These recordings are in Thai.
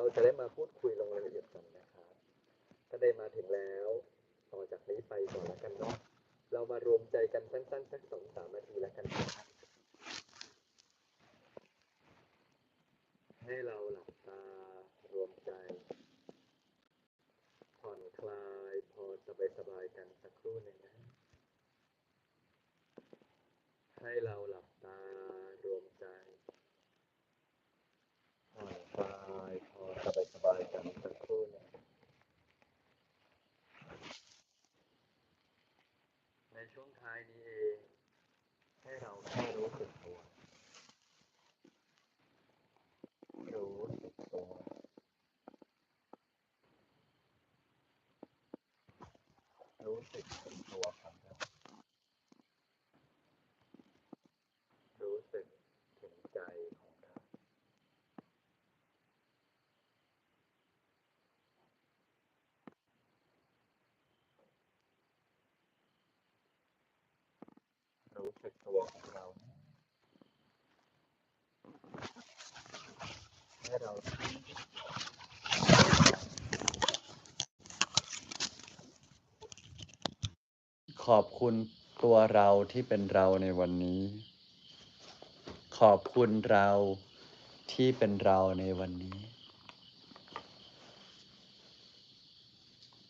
เราจะได้มาพูดคุยลงรายละเอียดกันนะครับถ้าได้มาถึงแล้ว ต่อจากนี้ไปก่อนล้วกันเนาะเรามารวมใจกันสั้นๆสักสองสามนาทีล้วกันนะครับให้เราหลับตารวมใจ ผ่อนคลายพอสบายๆกันสักครู่หนึ่งนะ ให้เราหลับตารวมใจ ผ่อนคลายพอสบายๆกันสักครู่หนึ่งในช่วงท้ายนี้เอง ให้เราแค่รู้สึกตัว รู้สึกตัว รู้ สึกถึงตัวของเรารู้สึกถึงใจของเรารู้สึกตัวของเราให้เรา ข อบคุณตัวเราที่เป็นเราในวันนี้ ขอบคุณเราที่เป็นเราในวันนี้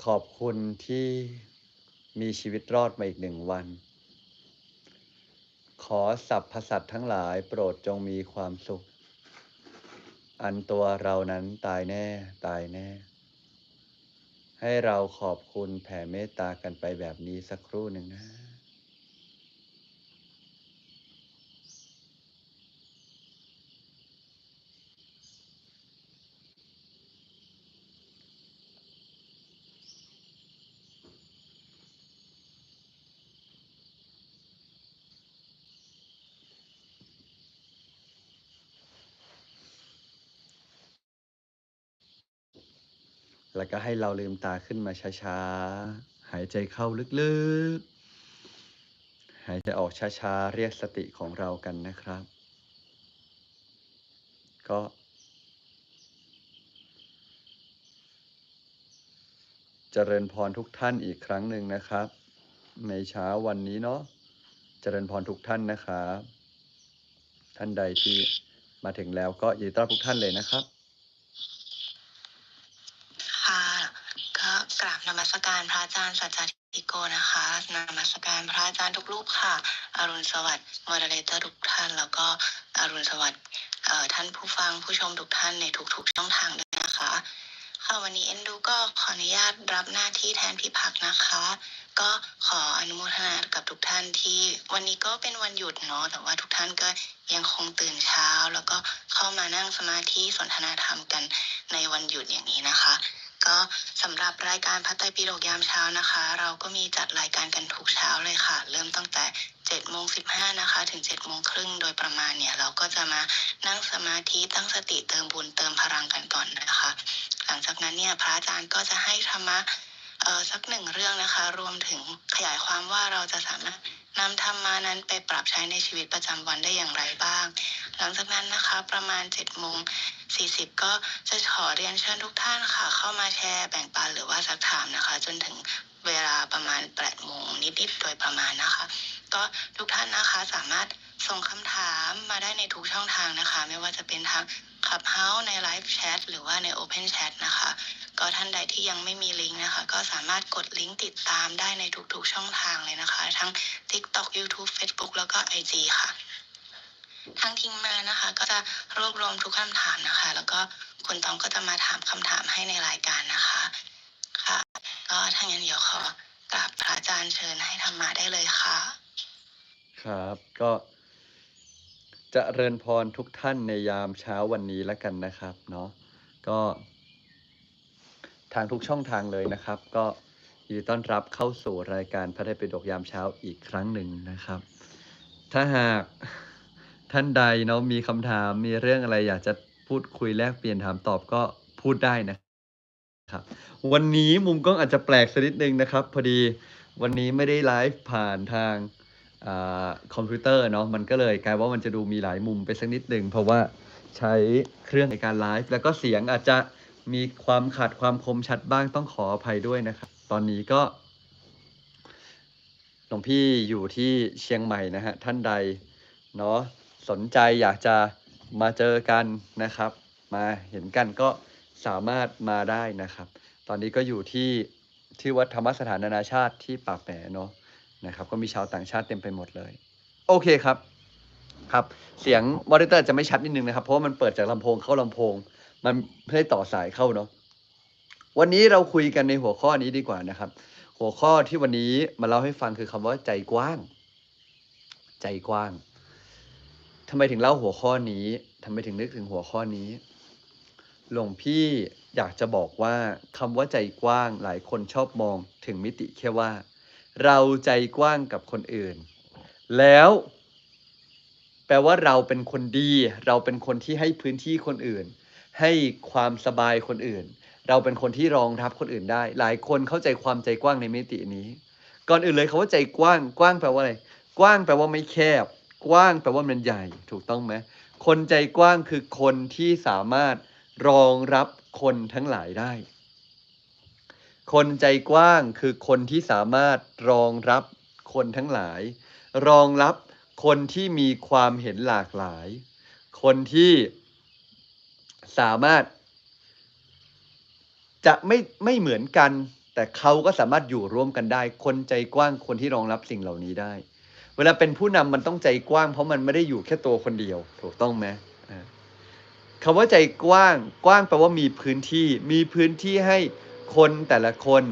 ขอบคุณที่มีชีวิตรอดมาอีกหนึ่งวัน ขอสัพพสัตว์ทั้งหลายโปรดจงมีความสุข อันตัวเรานั้นตายแน่ตายแน่ ให้เราขอบคุณแผ่เมตตากันไปแบบนี้สักครู่หนึ่งนะ ก็ให้เราลืมตาขึ้นมาช้าๆ หายใจเข้าลึกๆ หายใจออกช้าๆ เรียกสติของเรากันนะครับ ก็เจริญพรทุกท่านอีกครั้งหนึ่งนะครับ ในเช้าวันนี้เนาะเจริญพรทุกท่านนะครับ ท่านใดที่มาถึงแล้วก็ยินดีต้อนรับทุกท่านเลยนะครับ ค่ะก็กราบนมัส การพระอาจารย์สัจจติโกนะคะนมัสการพระอาจารย์ทุกรูปค่ะ อรุณสวัสดิ์มอดเรเตอร์ทุกท่าน แล้วก็อรุณสวัสดิ์ท่านผู้ฟังผู้ชมทุกท่านในทุกๆช่องทางด้วยนะคะ ค่ะวันนี้เอ็นดูก็ขออนุญาตรับหน้าที่แทนพี่พักนะคะ ก็ขออนุโมทนากับทุกท่านที่ วันนี้ก็เป็นวันหยุดเนาะแต่ว่าทุกท่านก็ยังคงตื่นเช้า แล้วก็เข้ามานั่งสมาธิสนทนาธรรมกันในวันหยุดอย่างนี้นะคะ ก็สำหรับรายการพระไตรปิฎกยามเช้านะคะ เราก็มีจัดรายการกันทุกเช้าเลยค่ะ เริ่มตั้งแต่7โมง15นะคะ ถึง7โมงครึ่งโดยประมาณเนี่ย เราก็จะมานั่งสมาธิตั้งสติเติมบุญเติมพลังกันก่อนนะคะ หลังจากนั้นเนี่ยพระอาจารย์ก็จะให้ธรรมะสักหนึ่งเรื่องนะคะ รวมถึงขยายความว่าเราจะสามารถ นำธรรมานั้นไปปรับใช้ในชีวิตประจำวันได้อย่างไรบ้าง หลังจากนั้นนะคะประมาณ7โมงสีก็จะขอเรียนเชิญทุกท่านค่ะ เข้ามาแชร์แบ่งปันหรือว่าสักถามนะคะ จนถึงเวลาประมาณ8โมงนิดๆโดยประมาณนะคะ ก็ทุกท่านนะคะสามารถ ส่งคำถามมาได้ในทุกช่องทางนะคะ ไม่ว่าจะเป็นทาง Clubhouse ใน Live Chat หรือว่าใน Open Chat นะคะ ก็ท่านใดที่ยังไม่มีลิงก์นะคะ ก็สามารถกดลิงก์ติดตามได้ในทุกๆช่องทางเลยนะคะ ทั้ง TikTok YouTube Facebook แล้วก็ IG ค่ะ ทางทีมงานนะคะ ก็จะรวบรวมทุกคำถามนะคะ แล้วก็คุณตองก็จะมาถามคำถามให้ในรายการนะคะค่ะ ก็ถ้างั้นเดี๋ยวขอกราบพระอาจารย์เชิญให้ธรรมาได้เลยค่ะ ครับ ก็ จะเริญพรทุกท่านในยามเช้าวันนี้แล้วกันนะครับเนาะก็ ทางทุกช่องทางเลยนะครับ ก็ยินดีต้อนรับเข้าสู่รายการพระไตรปิฎกยามเช้าอีกครั้งหนึ่งนะครับ ถ้าหากท่านใดเนาะมีคำถามมีเรื่องอะไรอยากจะพูดคุยแลกเปลี่ยนถามตอบก็พูดได้นะครับ วันนี้มุมกล้องอาจจะแปลกสักนิดนึงนะครับ พอดีวันนี้ไม่ได้ไลฟ์ผ่านทาง คอมพิวเตอร์เนาะมันก็เลยกลายว่ามันจะดูมีหลายมุมไปสักนิดหนึ่งเพราะว่าใช้เครื่องในการไลฟ์แล้วก็เสียงอาจจะมีความขาดความคมชัดบ้างต้องขออภัยด้วยนะครับ ตอนนี้ก็หลวงพี่อยู่ที่เชียงใหม่นะฮะท่านใดเนาะสนใจอยากจะมาเจอกันนะครับ มาเห็นกันก็สามารถมาได้นะครับ ตอนนี้ก็อยู่ที่ที่วัดธรรมสถานนานาชาติที่ปากแหมเนาะ นะครับก็มีชาวต่างชาติเต็มไปหมดเลย โอเคครับครับ เสียงมอนิเตอร์จะไม่ชัดนิดนึงนะครับ เพราะว่ามันเปิดจากลำโพงเข้าลำโพง มันไม่ได้ต่อสายเข้าเนาะวันนี้เราคุยกันในหัวข้อนี้ดีกว่านะครับ หัวข้อที่วันนี้มาเล่าให้ฟังคือคำว่าใจกว้าง ใจกว้างทำไมถึงเล่าหัวข้อนี้ทำไมถึงนึกถึงหัวข้อนี้หลวงพี่อยากจะบอกว่าคำว่าใจกว้างหลายคนชอบมองถึงมิติแค่ว่า เราใจกว้างกับคนอื่น แล้ว แปลว่าเราเป็นคนดี เราเป็นคนที่ให้พื้นที่คนอื่น ให้ความสบายคนอื่น เราเป็นคนที่รองรับคนอื่นได้ หลายคนเข้าใจความใจกว้างในมิตินี้ ก่อนอื่นเลยคาว่าใจกว้าง กว้างแปลว่าอะไร กว้างแปลว่าไม่แคบ กว้างแปลว่ามันใหญ่ ถูกต้องไหมคนใจกว้างคือคนที่สามารถรองรับคนทั้งหลายได้ คนใจกว้างคือคนที่สามารถรองรับคนทั้งหลาย รองรับคนที่มีความเห็นหลากหลาย คนที่สามารถ จะไม่ไม่เหมือนกัน แต่เขาก็สามารถอยู่ร่วมกันได้ คนใจกว้างคนที่รองรับสิ่งเหล่านี้ได้ เวลาเป็นผู้นำมันต้องใจกว้าง เพราะมันไม่ได้อยู่แค่ตัวคนเดียว ถูกต้องไหมอ่าคำว่าใจกว้าง กว้างแปลว่ามีพื้นที่ มีพื้นที่ให้ คนแต่ละคน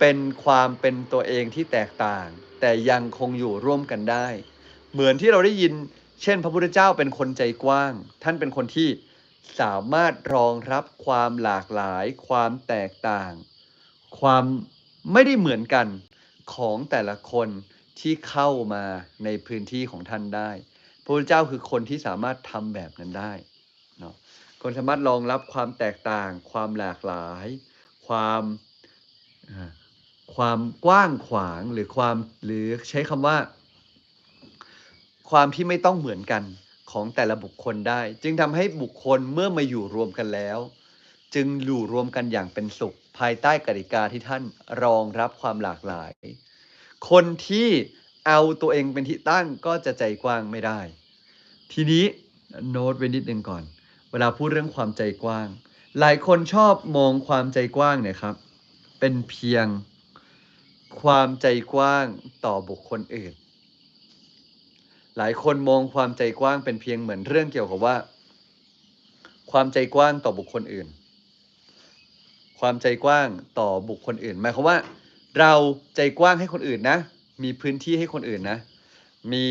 เป็นความเป็นตัวเองที่แตกต่าง แต่ยังคงอยู่ร่วมกันได้ เหมือนที่เราได้ยิน เช่น พระพุทธเจ้าเป็นคนใจกว้าง ท่านเป็นคนที่สามารถรองรับความหลากหลาย ความแตกต่าง ความไม่ได้เหมือนกันของแต่ละคนที่เข้ามาในพื้นที่ของท่านได้ พระพุทธเจ้าคือคนที่สามารถทำแบบนั้นได้เนาะคนสามารถรองรับความแตกต่าง ความหลากหลาย ความอ่าความกว้างขวางหรือความหรือใช้คำว่า ความที่ไม่ต้องเหมือนกันของแต่ละบุคคลได้ จึงทำให้บุคคลเมื่อมาอยู่รวมกันแล้ว จึงอยู่รวมกันอย่างเป็นสุข ภายใต้กติกาที่ท่านรองรับความหลากหลาย คนที่เอาตัวเองเป็นที่ตั้งก็จะใจกว้างไม่ได้ ทีนี้โน้ตไว้นิดนึงก่อน เวลาพูดเรื่องความใจกว้าง หลายคนชอบมองความใจกว้างเนี่ยครับ เป็นเพียงความใจกว้างต่อบุคคลอื่น หลายคนมองความใจกว้างเป็นเพียงเหมือนเรื่องเกี่ยวกับว่า ความใจกว้างต่อบุคคลอื่น ความใจกว้างต่อบุคคลอื่นหมายความว่า เราใจกว้างให้คนอื่นนะ มีพื้นที่ให้คนอื่นนะ มี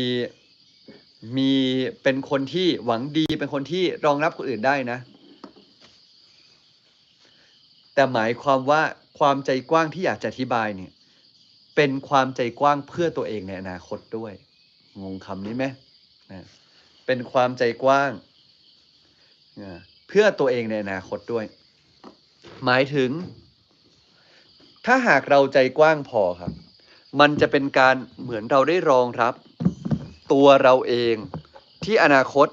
มีเป็นคนที่หวังดีเป็นคนที่รองรับคนอื่นได้นะ แต่หมายความว่าความใจกว้างที่อยากจะอธิบายเนี่ย เป็นความใจกว้างเพื่อตัวเองในอนาคตด้วย งงคำนี้ไหมนะเป็นความใจกว้างนะเพื่อตัวเองในอนาคตด้วย หมายถึง ถ้าหากเราใจกว้างพอครับ มันจะเป็นการเหมือนเราได้รองรับ ตัวเราเองที่อนาคต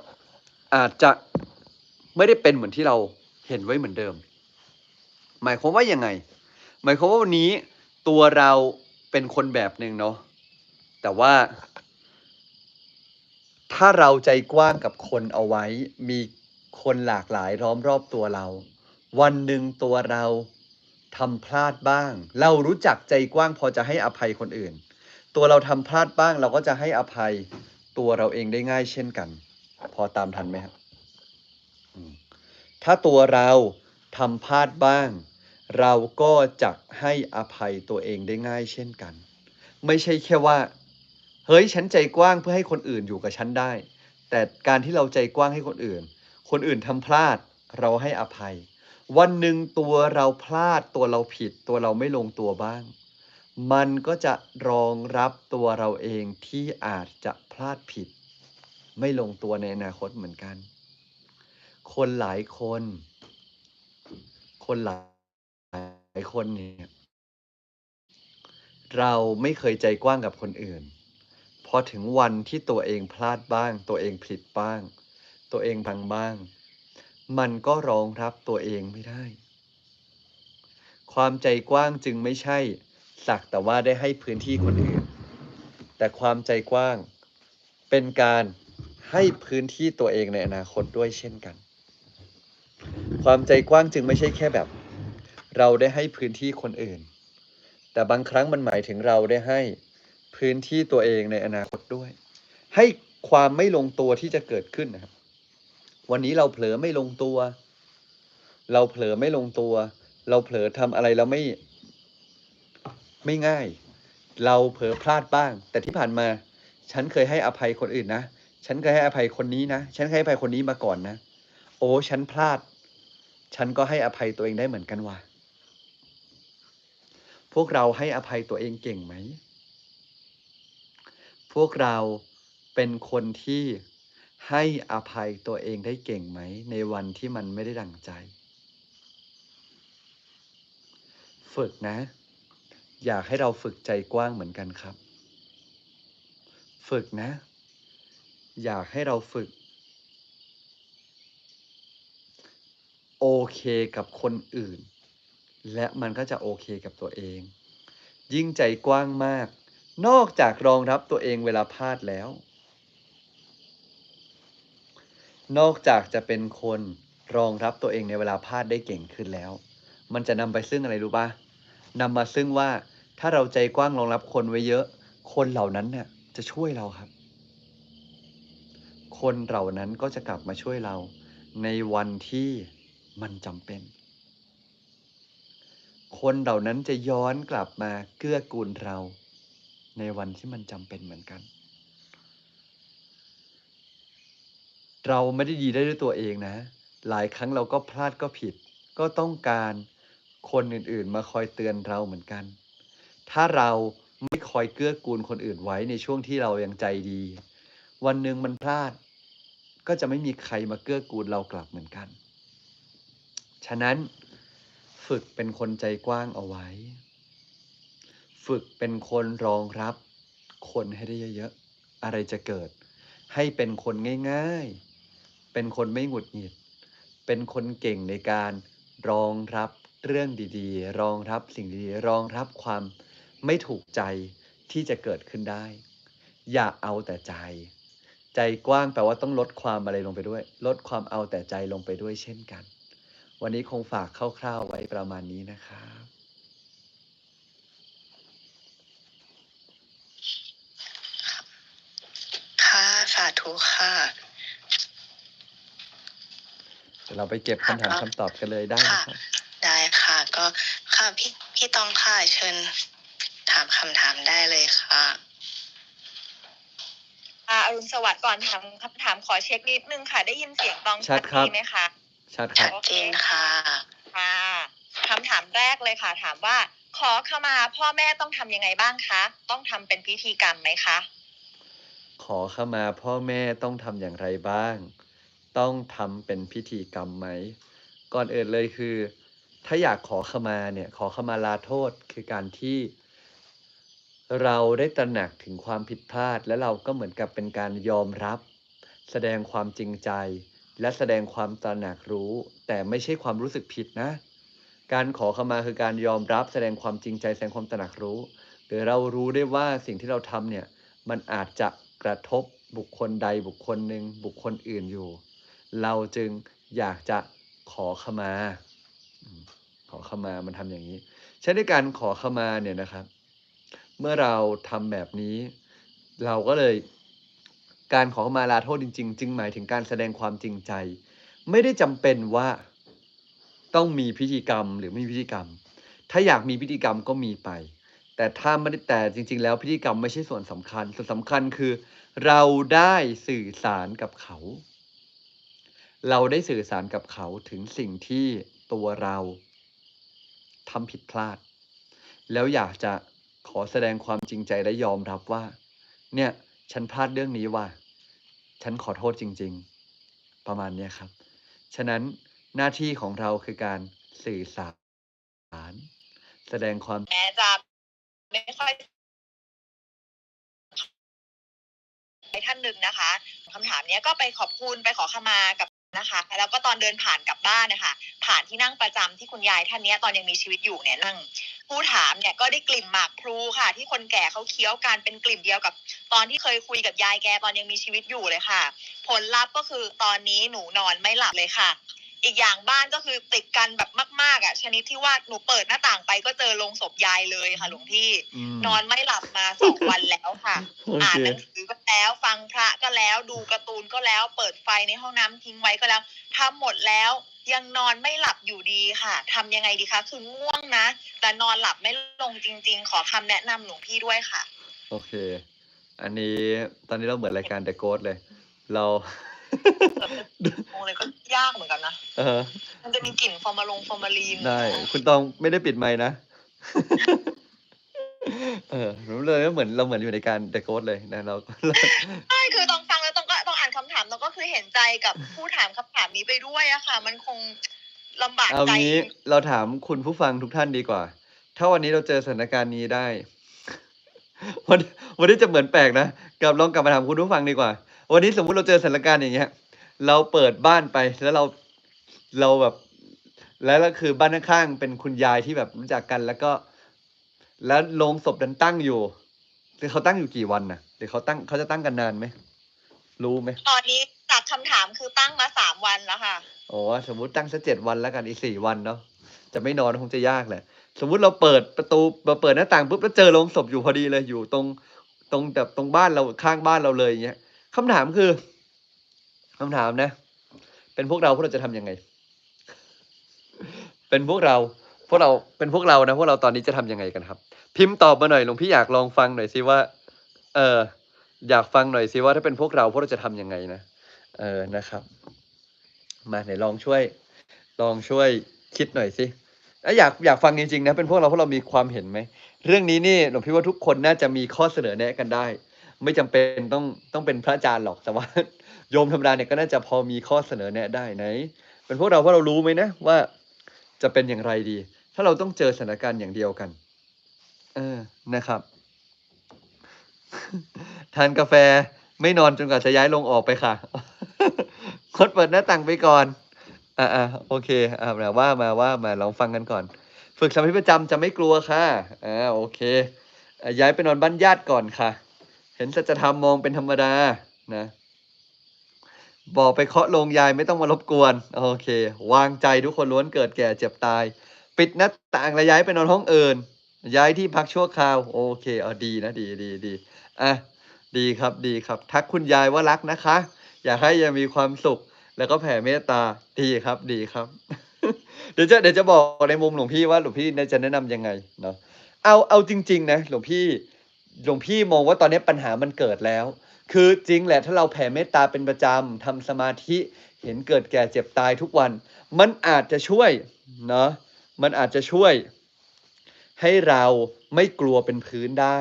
อาจจะไม่ได้เป็นเหมือนที่เราเห็นไว้เหมือนเดิม หมายความว่ายังไง หมายความว่าวันนี้ตัวเราเป็นคนแบบหนึ่งเนาะแต่ว่า ถ้าเราใจกว้างกับคนเอาไว้ มีคนหลากหลายล้อมรอบตัวเรา วันหนึ่งตัวเราทำพลาดบ้าง เรารู้จักใจกว้างพอจะให้อภัยคนอื่น ตัวเราทำพลาดบ้าง เราก็จะให้อภัยตัวเราเองได้ง่ายเช่นกัน พอตามทันไหมครับถ้าตัวเราทำพลาดบ้าง เราก็จะให้อภัยตัวเองได้ง่ายเช่นกัน ไม่ใช่แค่ว่า เฮ้ยฉันใจกว้างเพื่อให้คนอื่นอยู่กับฉันได้ แต่การที่เราใจกว้างให้คนอื่น คนอื่นทำพลาดเราให้อภัย วันหนึ่งตัวเราพลาดตัวเราผิด ตัวเราไม่ลงตัวบ้าง มันก็จะรองรับตัวเราเองที่อาจจะพลาดผิด ไม่ลงตัวในอนาคตเหมือนกัน คนหลายคน คนหลายายคนเนี่ยเราไม่เคยใจกว้างกับคนอื่น พอถึงวันที่ตัวเองพลาดบ้าง ตัวเองผิดบ้าง ตัวเองพังบ้าง มันก็รองรับตัวเองไม่ได้ ความใจกว้างจึงไม่ใช่ สักแต่ว่าได้ให้พื้นที่คนอื่น แต่ความใจกว้างเป็นการให้พื้นที่ตัวเองในอนาคตด้วยเช่นกัน ความใจกว้างจึงไม่ใช่แค่แบบ เราได้ให้พื้นที่คนอื่น แต่บางครั้งมันหมายถึงเราได้ให้พื้นที่ตัวเองในอนาคตด้วย ให้ความไม่ลงตัวที่จะเกิดขึ้นนะครับ วันนี้เราเผลอไม่ลงตัว เราเผลอไม่ลงตัว เราเผลอทำอะไรแล้วไม่ไม่ง่าย เราเผลอพลาดบ้าง แต่ที่ผ่านมา ฉันเคยให้อภัยคนอื่นนะ ฉันเคยให้อภัยคนนี้นะ ฉันเคยให้อภัยคนนี้มาก่อนนะ โอ้ ฉันพลาด ฉันก็ให้อภัยตัวเองได้เหมือนกันว่ะ พวกเราให้อภัยตัวเองเก่งไหม พวกเราเป็นคนที่ให้อภัยตัวเองได้เก่งไหม ในวันที่มันไม่ได้ดังใจ ฝึกนะ อยากให้เราฝึกใจกว้างเหมือนกันครับ ฝึกนะ อยากให้เราฝึก โอเคกับคนอื่น และมันก็จะโอเคกับตัวเอง ยิ่งใจกว้างมาก นอกจากรองรับตัวเองเวลาพลาดแล้ว นอกจากจะเป็นคนรองรับตัวเองในเวลาพลาดได้เก่งขึ้นแล้ว มันจะนำไปซึ่งอะไรรู้ปะนำมาซึ่งว่าถ้าเราใจกว้างรองรับคนไว้เยอะ คนเหล่านั้นเนี่ยจะช่วยเราครับ คนเหล่านั้นก็จะกลับมาช่วยเราในวันที่มันจำเป็น คนเหล่านั้นจะย้อนกลับมาเกื้อกูลเรา ในวันที่มันจำเป็นเหมือนกัน เราไม่ได้ดีได้ด้วยตัวเองนะ หลายครั้งเราก็พลาดก็ผิด ก็ต้องการคนอื่นๆ มาคอยเตือนเราเหมือนกัน ถ้าเราไม่คอยเกื้อกูลคนอื่นไว้ในช่วงที่เรายังใจดี วันหนึ่งมันพลาด ก็จะไม่มีใครมาเกื้อกูลเรากลับเหมือนกัน ฉะนั้น ฝึกเป็นคนใจกว้างเอาไว้ ฝึกเป็นคนรองรับ คนให้ได้เยอะๆ อะไรจะเกิด ให้เป็นคนง่ายๆ เป็นคนไม่หงุดหงิด เป็นคนเก่งในการรองรับเรื่องดีๆ รองรับสิ่งดีๆ รองรับความไม่ถูกใจที่จะเกิดขึ้นได้ อย่าเอาแต่ใจ ใจกว้างแปลว่าต้องลดความอะไรลงไปด้วย ลดความเอาแต่ใจลงไปด้วยเช่นกัน วันนี้คงฝากคร่าวๆไว้ประมาณนี้นะครับค่ะสาธุค่ะเดี๋ยวเราไปเก็บคำถามคำตอบกันเลยได้นะครับได้ค่ะ ก็ค่ะพี่พี่ตองค่ะเชิญถามคำถามได้เลยค่ะอ่าอรุณสวัสดิ์ก่อนถามคำถามขอเช็คนิดนึงค่ะ ได้ยินเสียงตองชัดครับดีไหมคะ ชัดครัชับดเจนค่ะค่ะคำถามแรกเลยค่ะ ถามว่าขอขมาพ่อแม่ต้องทำยังไงบ้างคะ ต้องทำเป็นพิธีกรรมไหมคะ ขอขมาพ่อแม่ต้องทำอย่างไรบ้าง ต้องทำเป็นพิธีกรรมไหม ก่อนอื่นเลยคือ ถ้าอยากขอขมาเนี่ย ขอขมาลาโทษคือการที่ เราได้ตระหนักถึงความผิดพลาด และเราก็เหมือนกับเป็นการยอมรับ แสดงความจริงใจ และแสดงความตระหนักรู้ แต่ไม่ใช่ความรู้สึกผิดนะ การขอขมาคือการยอมรับแสดงความจริงใจแสดงความตระหนักรู้หรือเรารู้ได้ว่าสิ่งที่เราทำเนี่ยมันอาจจะกระทบบุคคลใดบุคคลหนึ่งบุคคลอื่นอยู่ เราจึงอยากจะขอขมาอืมขอขมามันทำอย่างนี้ใช้ในการขอขมาเนี่ยนะครับ เมื่อเราทำแบบนี้ เราก็เลย การขอมาลาโทษจริง ๆ จึงหมายถึงการแสดงความจริงใจ ไม่ได้จำเป็นว่าต้องมีพิธีกรรมหรือไม่มีพิธีกรรม ถ้าอยากมีพิธีกรรมก็มีไป แต่ถ้าไม่ได้แต่จริง ๆ แล้วพิธีกรรมไม่ใช่ส่วนสำคัญ ส่วนสำคัญคือ เราได้สื่อสารกับเขา เราได้สื่อสารกับเขาถึงสิ่งที่ตัวเราทำผิดพลาด แล้วอยากจะขอแสดงความจริงใจและยอมรับว่า เนี่ย ฉันพลาดเรื่องนี้ว่าฉันขอโทษจริง ๆ ประมาณนี้ครับ ฉะนั้นหน้าที่ของเราคือการสื่อสาร แสดงความแม้จะไม่ค่อยท่านหนึ่งนะคะคำถามเนี้ยก็ไปขอบคุณไปขอขมากับนะคะ แล้วก็ตอนเดินผ่านกลับบ้านนะคะ ผ่านที่นั่งประจำที่คุณยายท่านเนี้ยตอนยังมีชีวิตอยู่เนี่ยนั่ง ผู้ถามเนี่ยก็ได้กลิ่นหมากพลูค่ะ ที่คนแก่เขาเคี้ยวกันเป็นกลิ่นเดียวกับ ตอนที่เคยคุยกับยายแกตอนยังมีชีวิตอยู่เลยค่ะ ผลลัพธ์ก็คือตอนนี้หนูนอนไม่หลับเลยค่ะ อีกอย่างบ้านก็คือติดกันแบบมาก ๆอะชนิดที่ว่าหนูเปิดหน้าต่างไปก็เจอโลงศพยายเลยค่ะหลวงพี่มนอนไม่หลับมาสองวันแล้วค่ะ โออ่านเค หนังสือก็แล้วฟังพระก็แล้วดูการ์ตูนก็แล้ว เปิดไฟในห้องน้ำทิ้งไว้ก็แล้วทำหมดแล้ว ยังนอนไม่หลับอยู่ดีค่ะทำยังไงดีคะคือง่วงนะ แต่นอนหลับไม่ลงจริง ๆ ขอคำแนะนำหลวงพี่ด้วยค่ะ โอเค อันนี้ตอนนี้เราเหมือนรายการ The Ghost เลย เรามองเลยก็ยากเหมือนกันนะเออ มันจะมีกลิ่นฟอร์มาลงฟอร์มาลีนได้คุณตองไม่ได้ปิดไมค์นะเออรู้เลยว่าเหมือนเราเหมือนอยู่ในการ The Ghost เลยนะเราใช่คือต้องฟังแล้วต้อง ก็ต้องอ่านคำถามต้องก็คือเห็นใจกับผู้ถามคำถามนี้ไปด้วยอะค่ะ มันคงลำบากเอาใจงี้เราถามคุณผู้ฟังทุกท่านดีกว่า ถ้าวันนี้เราเจอสถานการณ์นี้ได้ วันวันนี้จะเหมือนแปลกนะกลับลองกลับมาถามคุณผู้ฟังดีกว่า วันนี้สมมุติเราเจอสถานการณ์อย่างเงี้ย เราเปิดบ้านไปแล้วเราเราแบบ แล้วก็คือบ้านข้างๆเป็นคุณยายที่แบบรู้จักกัน แล้วก็ แล้วโลงศพดันตั้งอยู่คือเขาตั้งอยู่กี่วันนะหรือเขาตั้งเขาจะตั้งกันนานไหม รู้ไหมตอนนี้จากคำถามคือตั้งมาสามวันแล้วค่ะโอ้สมมุติตั้งสักเจ็ดวันแล้วกันอีกสี่วันเนาะจะไม่นอนคงจะยากแหละ สมมุติเราเปิดประตูเราเปิดหน้าต่างปุ๊บแล้วเจอโรงศพอยู่พอดีเลยอยู่ตรงตรงแบบตรงบ้านเราข้างบ้านเราเลยอย่างเงี้ยคำถามคือคำถามนะ เป็นพวกเราพวกเราจะทำยังไง เป็นพวกเราพวกเราเป็นพวกเรานะพวกเราตอนนี้จะทำยังไงกันครับ พิมพ์ตอบมาหน่อยหลวงพี่อยากลองฟังหน่อยสิว่า เออ อยากฟังหน่อยสิว่าถ้าเป็นพวกเราพวกเราจะทำยังไงนะ เออนะครับ มาไหนลองช่วย ลองช่วยคิดหน่อยสิเอ้ยอยากอยากฟังจริงๆนะเป็นพวกเราพวกเรามีความเห็นไหมเรื่องนี้นี่หลวงพี่ว่าทุกคนน่าจะมีข้อเสนอแนะกันได้ ไม่จำเป็นต้องต้องเป็นพระอาจารย์หรอกแต่ว่าโยมธรรมดาเนี่ยก็น่าจะพอมีข้อเสนอแนะได้ไหน เป็นพวกเราพวกเรารู้ไหมนะว่าจะเป็นอย่างไรดี ถ้าเราต้องเจอสถานการณ์อย่างเดียวกัน เออนะครับ ทานกาแฟไม่นอนจนกว่าจะย้ายลงออกไปค่ะคดเปิดหน้าต่างไปก่อน อ่าอ่าโอเค อ่ามาว่ามาว่ามาลองฟังกันก่อน ฝึกสมาธิประจำจะไม่กลัวค่ะ อ่าโอเคอย้ายไปนอนบ้านญาติก่อนค่ะ เห็นสัจธรรมมองเป็นธรรมดา นะ บอกไปเคาะโลงยายไม่ต้องมารบกวน โอเค วางใจทุกคนล้วนเกิดแก่เจ็บตาย ปิดหน้าต่างและย้ายไปนอนห้องอื่นย้ายที่พักชั่วคราว โอเค เอาดีนะดีดีดี อะดีครับดีครับ ทักคุณยายว่ารักนะคะ อยากให้ยายมีความสุข แล้วก็แผ่เมตตาดีครับดีครับ เดี๋ยวจะเดี๋ยวจะบอกในมุมหลวงพี่ว่าหลวงพี่จะแนะนำยังไงเนาะเอาเอาจริง ๆ นะหลวงพี่หลวงพี่มองว่าตอนนี้ปัญหามันเกิดแล้ว คือจริงแหละถ้าเราแผ่เมตตาเป็นประจำทำสมาธิเห็นเกิดแก่เจ็บตายทุกวัน มันอาจจะช่วยเนาะมันอาจจะช่วย ให้เราไม่กลัวเป็นพื้นได้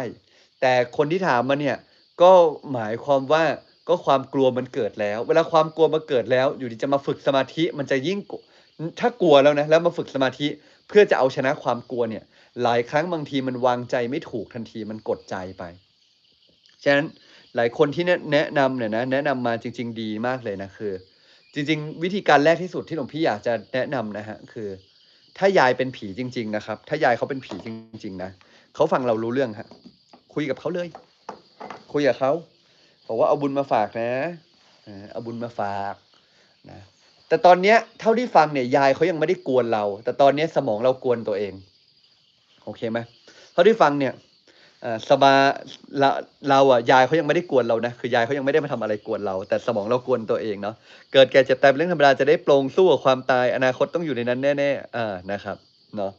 แต่คนที่ถามมาเนี่ยก็หมายความว่าก็ความกลัวมันเกิดแล้ว เวลาความกลัวมาเกิดแล้ว อยู่ดีจะมาฝึกสมาธิมันจะยิ่งถ้ากลัวแล้วนะแล้วมาฝึกสมาธิเพื่อจะเอาชนะความกลัวเนี่ย หลายครั้งบางทีมันวางใจไม่ถูกทันทีมันกดใจไปฉะนั้นหลายคนที่แนะแนะนำเนี่ยนะแนะนำมาจริง ๆ ดีมากเลยนะคือ จริง ๆ วิธีการแรกที่สุดที่หลวงพี่อยากจะแนะนำนะฮะคือ ถ้ายายเป็นผีจริง ๆ นะครับ ถ้ายายเขาเป็นผีจริง ๆ นะเขาฟังเรารู้เรื่องฮะ คุยกับเขาเลย คุยกับเขาบอกว่าเอาบุญมาฝากนะเอาบุญมาฝากนะแต่ตอนเนี้ยเท่าที่ฟังเนี่ยยายเขายังไม่ได้กวนเรา แต่ตอนเนี้ยสมองเรากวนตัวเอง โอเคไหมเท่าที่ฟังเนี่ยสบาเราเราอะยายเขายังไม่ได้กวนเรานะคือยายเขายังไม่ได้มาทำอะไรกวนเรา แต่สมองเรากวนตัวเองเนาะเกิดแก่เจ็บตายเป็นเรื่องธรรมดาจะได้ปลงสู้กับความตายอนาคตต้องอยู่ในนั้นแน่ๆอ่านะครับเนาะ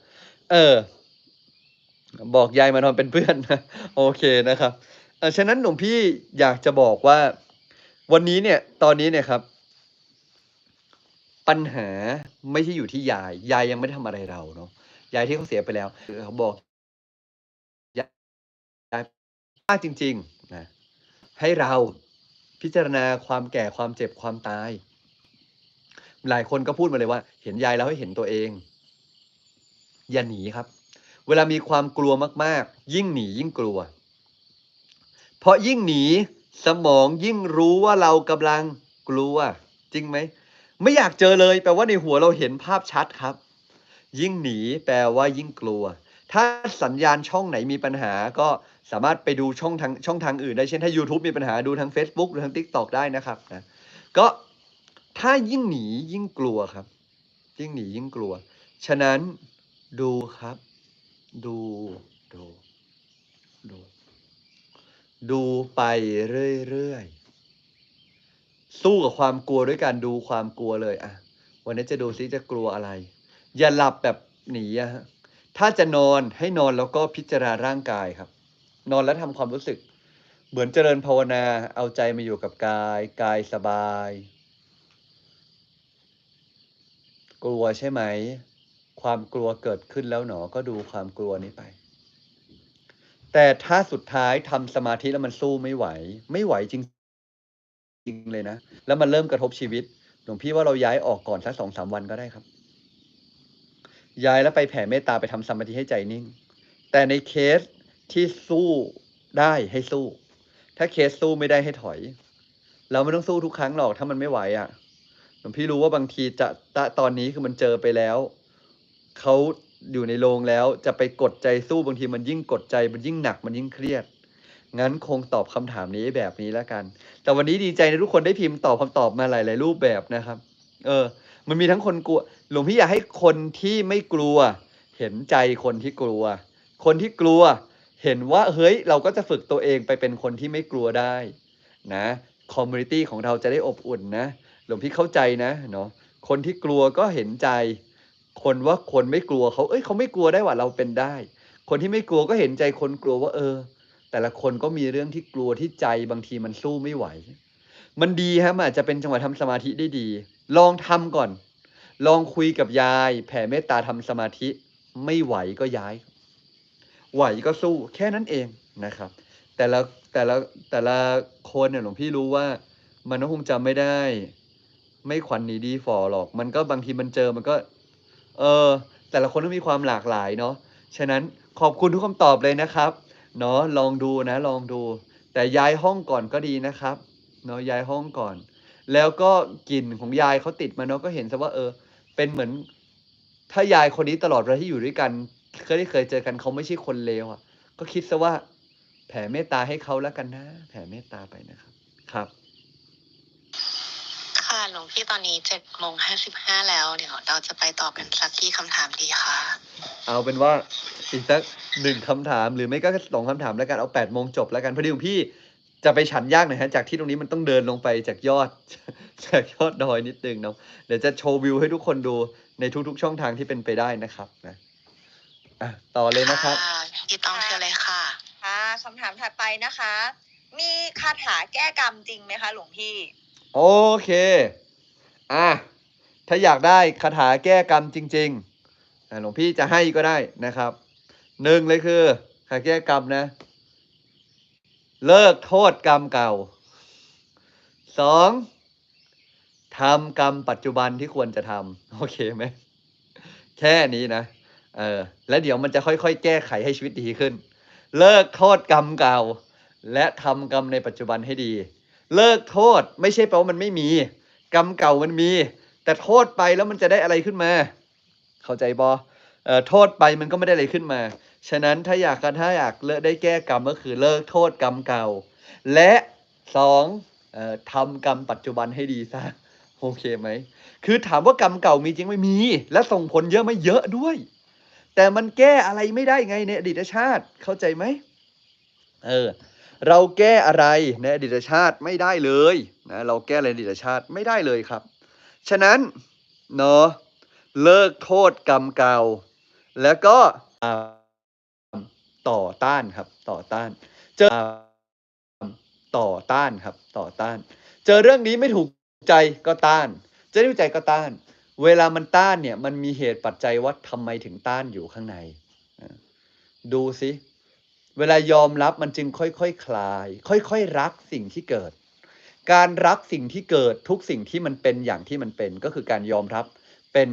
เออ บอกยายมานอนเป็นเพื่อนนะโอเคนะครับเอ่อฉะนั้นหลวงพี่อยากจะบอกว่าวันนี้เนี่ยตอนนี้เนี่ยครับ ปัญหาไม่ใช่อยู่ที่ยายยายยังไม่ได้ทำอะไรเราเนาะยายที่เขาเสียไปแล้วเขาบอกยายยายมากจริงๆนะให้เราพิจารณาความแก่ความเจ็บความตาย หลายคนก็พูดมาเลยว่า เห็นยายแล้วให้เห็นตัวเอง อย่าหนีครับ เวลามีความกลัวมากๆ ยิ่งหนียิ่งกลัว เพราะยิ่งหนีสมองยิ่งรู้ว่าเรากำลังกลัว จริงไหม ไม่อยากเจอเลยแปลว่าในหัวเราเห็นภาพชัดครับ ยิ่งหนีแปลว่ายิ่งกลัว ถ้าสัญญาณช่องไหนมีปัญหาก็สามารถไปดูช่องทางช่องทางอื่นได้เช่นถ้า YouTube มีปัญหาดูทาง Facebook ดูทาง TikTok ได้นะครับนะก็ถ้ายิ่งหนียิ่งกลัวครับ ยิ่งหนียิ่งกลัว ฉะนั้นดูครับ ดูดูดู ดูไปเรื่อยๆ สู้กับความกลัวด้วยการดูความกลัวเลยอะวันนี้จะดูซิจะกลัวอะไร อย่าหลับแบบหนีอะฮะถ้าจะนอนให้นอนแล้วก็พิจารณาร่างกายครับ นอนแล้วทำความรู้สึก เหมือนเจริญภาวนาเอาใจมาอยู่กับกาย กายสบาย กลัวใช่ไหม ความกลัวเกิดขึ้นแล้วหนอ ก็ดูความกลัวนี้ไป แต่ถ้าสุดท้ายทำสมาธิแล้วมันสู้ไม่ไหว ไม่ไหวจริงจริงเลยนะ แล้วมันเริ่มกระทบชีวิต หลวงพี่ว่าเราย้ายออกก่อนสักสองสามวันก็ได้ครับ ย้ายแล้วไปแผ่เมตตาไปทำสมาธิให้ใจนิ่ง แต่ในเคสที่สู้ได้ให้สู้ ถ้าเคสสู้ไม่ได้ให้ถอย เราไม่ต้องสู้ทุกครั้งหรอกถ้ามันไม่ไหวอะ่ะหลวงพี่รู้ว่าบางทีจะตะตอนนี้คือมันเจอไปแล้ว เขาอยู่ในโรงแล้วจะไปกดใจสู้บางทีมันยิ่งกดใจมันยิ่งหนักมันยิ่งเครียด งั้นคงตอบคำถามนี้แบบนี้แล้วกัน แต่วันนี้ดีใจในทุกคนได้พิมพ์ตอบคำตอบมาหลาย ๆ รูปแบบนะครับ เออ มันมีทั้งคนกลัว หลวงพี่อยากให้คนที่ไม่กลัว เห็นใจคนที่กลัว คนที่กลัว เห็นว่าเฮ้ยเราก็จะฝึกตัวเองไปเป็นคนที่ไม่กลัวได้นะคอมมูนิตี้ของเราจะได้อบอุ่นนะ หลวงพี่เข้าใจนะเนาะคนที่กลัวก็เห็นใจ คนว่าคนไม่กลัวเขาเอ้ยเขาไม่กลัวได้ว่าเราเป็นได้ คนที่ไม่กลัวก็เห็นใจคนกลัวว่า เออ แต่ละคนก็มีเรื่องที่กลัวที่ใจบางทีมันสู้ไม่ไหว มันดีฮะมันอาจจะเป็นจังหวะทำสมาธิได้ดี ลองทำก่อน ลองคุยกับยาย แผ่เมตตาทำสมาธิ ไม่ไหวก็ย้าย ไหวก็สู้แค่นั้นเองนะครับ แต่ละแต่ละแต่ละคนเนี่ยหลวงพี่รู้ว่า มันก็คงจำไม่ได้ ไม่ขวัญหนีดีฝ่อหรอก มันก็บางทีมันเจอมันก็ เออ แต่ละคนก็มีความหลากหลายเนาะฉะนั้นขอบคุณทุกคำตอบเลยนะครับ เนาะลองดูนะลองดู แต่ย้ายห้องก่อนก็ดีนะครับเนาะย้ายห้องก่อน แล้วก็กลิ่นของยายเขาติดมาเนาะก็เห็นซะว่าเออ เป็นเหมือน ถ้ายายคนนี้ตลอดเวลาที่อยู่ด้วยกันเคยได้เคยเจอกันเขาไม่ใช่คนเลวอะ ก็คิดซะว่า แผ่เมตตาให้เขาแล้วกันนะ แผ่เมตตาไปนะครับ ครับ ค่ะหลวงพี่ตอนนี้เจ็ดโมงห้าสิบห้าแล้ว เดี๋ยวเราจะไปตอบกันสักกี่คำถามดีคะเอาเป็นว่าอีกสักหนึ่งคำถาม หรือไม่ก็สองคำถามแล้วกันเอาแปดโมงจบแล้วกันพอดีของพี่จะไปฉันยากหน่อยฮะจากที่ตรงนี้มันต้องเดินลงไปจากยอด จากยอดดอยนิดนึงเนาะเดี๋ยวจะโชว์วิวให้ทุกคนดูในทุกๆช่องทางที่เป็นไปได้นะครับนะอะต่อเลยนะครับะพี่ต้องเชิญเลยค่ะ ค่ะคำถามถัดไปนะคะ มีคาถาแก้กรรมจริงไหมคะ หลวงพี่ โอเค อะ ถ้าอยากได้คาถาแก้กรรมจริงๆหลวงพี่จะให้ก็ได้นะครับ หนึ่งเลยคือคาถาแก้กรรมนะ เลิกโทษกรรมเก่า สองทำกรรมปัจจุบันที่ควรจะทำโอเคไหม แค่นี้นะ เออ แล้วเดี๋ยวมันจะค่อยๆ แก้ไขให้ชีวิตดีขึ้น เลิกโทษกรรมเก่า และทำกรรมในปัจจุบันให้ดี เลิกโทษไม่ใช่แปลว่ามันไม่มี กรรมเก่ามันมี แต่โทษไปแล้วมันจะได้อะไรขึ้นมา เข้าใจบออโทษไปมันก็ไม่ได้อะไรขึ้นมา ฉะนั้นถ้าอยากถ้าอยากเลิกได้แก้กรรมก็คือเลิกโทษกรรมเก่า และสองออทำกรรมปัจจุบันให้ดีซะโอเคไหม คือถามว่ากรรมเก่ามีจริงไหม่มี และส่งผลเยอะไหมเยอะด้วย แต่มันแก้อะไรไม่ได้ไงในอดีตชาติเข้าใจไหมเออ เราแก้อะไรในอดีตชาติไม่ได้เลยนะเราแก้อะไรในอดีตชาติไม่ได้เลยครับ ฉะนั้นเนาะเลิกโทษกรรมเก่า แล้วก็ต่อต้านครับต่อต้าน เจอต่อต้านครับต่อต้าน เจอเรื่องนี้ไม่ถูกใจก็ต้าน เจอไม่ถูกใจก็ต้าน เวลามันต้านเนี่ยมันมีเหตุปัจจัยว่าทำไมถึงต้านอยู่ข้างใน ดูสิ เวลายอมรับมันจึงค่อยๆคคลาย ค่อยๆรักสิ่งที่เกิด การรักสิ่งที่เกิดทุกสิ่งที่มันเป็นอย่างที่มันเป็นก็คือการยอมรับเป็น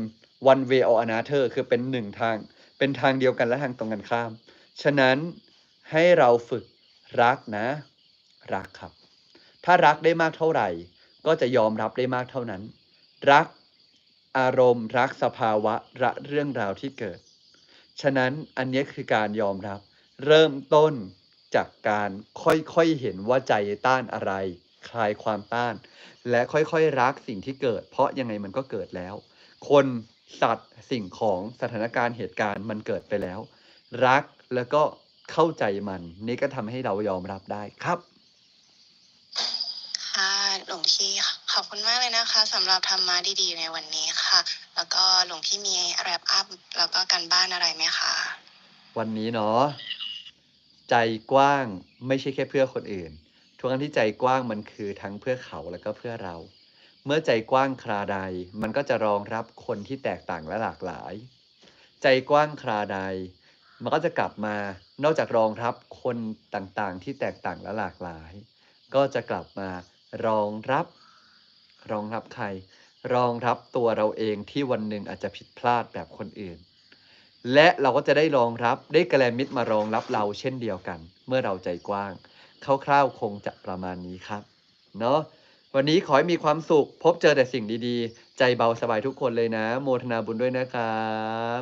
one way or another คือเป็นหนึ่งทาง เป็นทางเดียวกันและทางตรงกันข้าม ฉะนั้นให้เราฝึกรักนะ รักครับ ถ้ารักได้มากเท่าไหร่ ก็จะยอมรับได้มากเท่านั้น รักอารมณ์รักสภาวะรักเรื่องราวที่เกิด ฉะนั้นอันนี้คือการยอมรับ เริ่มต้นจากการค่อยๆเห็นว่าใจต้านอะไร คลายความต้าน และค่อยๆรักสิ่งที่เกิด เพราะยังไงมันก็เกิดแล้ว คนสัตว์สิ่งของสถานการณ์เหตุการณ์มันเกิดไปแล้ว รักแล้วก็เข้าใจมัน นี่ก็ทำให้เรายอมรับได้ครับค่ะหลวงพี่ขอบคุณมากเลยนะคะสำหรับธรรมะดีๆ ในวันนี้ค่ะ แล้วก็หลวงพี่มีแรปอัพแล้วก็การบ้านอะไรไหมคะวันนี้เนาะ ใจกว้างไม่ใช่แค่เพื่อคนอื่น ทุกครั้งที่ใจกว้างมันคือทั้งเพื่อเขาแล้วก็เพื่อเรา เมื่อใจกว้างคราใด มันก็จะรองรับคนที่แตกต่างและหลากหลาย ใจกว้างคราใด มันก็จะกลับมา นอกจากรองรับคนต่างๆ ที่แตกต่างและหลากหลาย ก็จะกลับมารองรับ รองรับใคร รองรับตัวเราเองที่วันหนึ่งอาจจะผิดพลาดแบบคนอื่น และเราก็จะได้รองรับได้กระแลมิตรมารองรับเราเช่นเดียวกัน เมื่อเราใจกว้างคร่าวๆคงจะประมาณนี้ครับเนาะวันนี้ขอให้มีความสุข พบเจอแต่สิ่งดีๆ ใจเบาสบายทุกคนเลยนะ โมทนาบุญด้วยนะครับ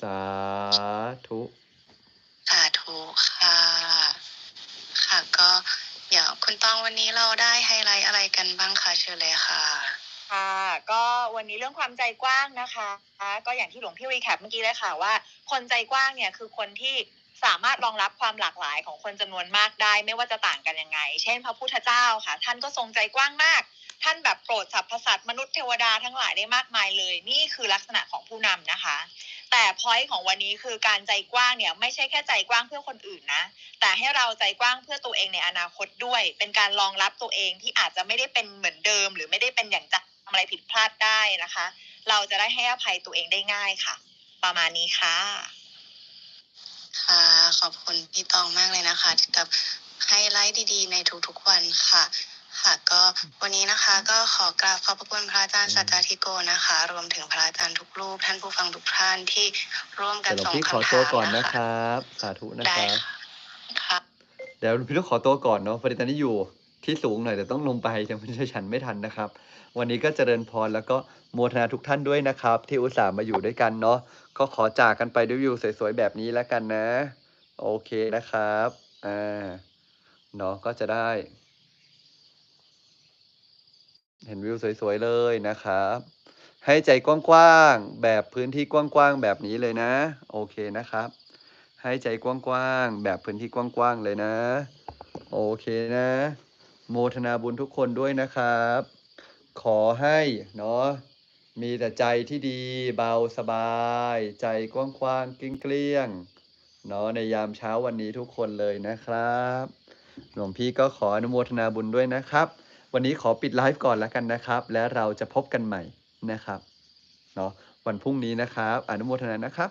สาธุสาธุค่ะ ค่ะก็เดี๋ยวคุณตองวันนี้เราได้ไฮไลท์อะไรกันบ้างคะเชิญเลยค่ะ ค่ะ ก็วันนี้เรื่องความใจกว้างนะคะ ก็อย่างที่หลวงพี่รีแคปเมื่อกี้เลยค่ะว่า คนใจกว้างเนี่ยคือคนที่สามารถรองรับความหลากหลายของคนจำนวนมากได้ ไม่ว่าจะต่างกันยังไง เช่น พระพุทธเจ้าค่ะ ท่านก็ทรงใจกว้างมาก ท่านแบบโปรดสรรพสัตว์มนุษย์เทวดาทั้งหลายได้มากมายเลย นี่คือลักษณะของผู้นำนะคะ แต่พอยต์ของวันนี้คือการใจกว้างเนี่ยไม่ใช่แค่ใจกว้างเพื่อคนอื่นนะ แต่ให้เราใจกว้างเพื่อตัวเองในอนาคตด้วย เป็นการรองรับตัวเองที่อาจจะไม่ได้เป็นเหมือนเดิม หรือไม่ได้เป็นอย่างจะ ทำอะไรผิดพลาดได้นะคะ เราจะได้ให้อภัยตัวเองได้ง่ายค่ะ ประมาณนี้ค่ะ ค่ะ ขอบคุณพี่ตองมากเลยนะคะกับไฮไลท์ดีๆ ในทุกๆวันค่ะค่ะก็วันนี้นะคะก็ขอกราบขอบพระคุณพระอาจารย์สัจจาธิโกนะคะ รวมถึงพระอาจารย์ทุกรูป ท่านผู้ฟังทุกท่านที่ร่วมกันเดี๋ยวหลวงส่งพี่ขอคำตัถาวมก่อนนะนะคะครับ สาธุนะได้ครับค่ะเดี๋ยวพี่ต้องขอตัวก่อนเนาะพอดีตอนนี้อยู่ที่สูงหน่อยแต่ต้องลงไปแต่มันจะฉันไม่ทันนะครับ วันนี้ก็เจริญพรแล้วก็โมทนาทุกท่านด้วยนะครับ ที่อุตส่าห์มาอยู่ด้วยกันเนาะก็ขอจากกันไปด้วยวิวสวยๆแบบนี้แล้วกันนะ โอเคนะครับอ่าเนาะก็จะได้ เห็นวิวสวยๆเลยนะครับ ให้ใจกว้างๆแบบพื้นที่กว้างๆแบบนี้เลยนะ โอเคนะครับ ให้ใจกว้างๆแบบพื้นที่กว้างๆเลยนะ โอเคนะ โมทนาบุญทุกคนด้วยนะครับ ขอให้เนาะมีแต่ใจที่ดีเบาสบาย ใจกว้างๆเกลี้ยงเนาะในยามเช้าวันนี้ทุกคนเลยนะครับ หลวงพี่ก็ขออนุโมทนาบุญด้วยนะครับ วันนี้ขอปิดไลฟ์ก่อนแล้วกันนะครับ และเราจะพบกันใหม่นะครับเนาะวันพรุ่งนี้นะครับ อนุโมทนานะครับ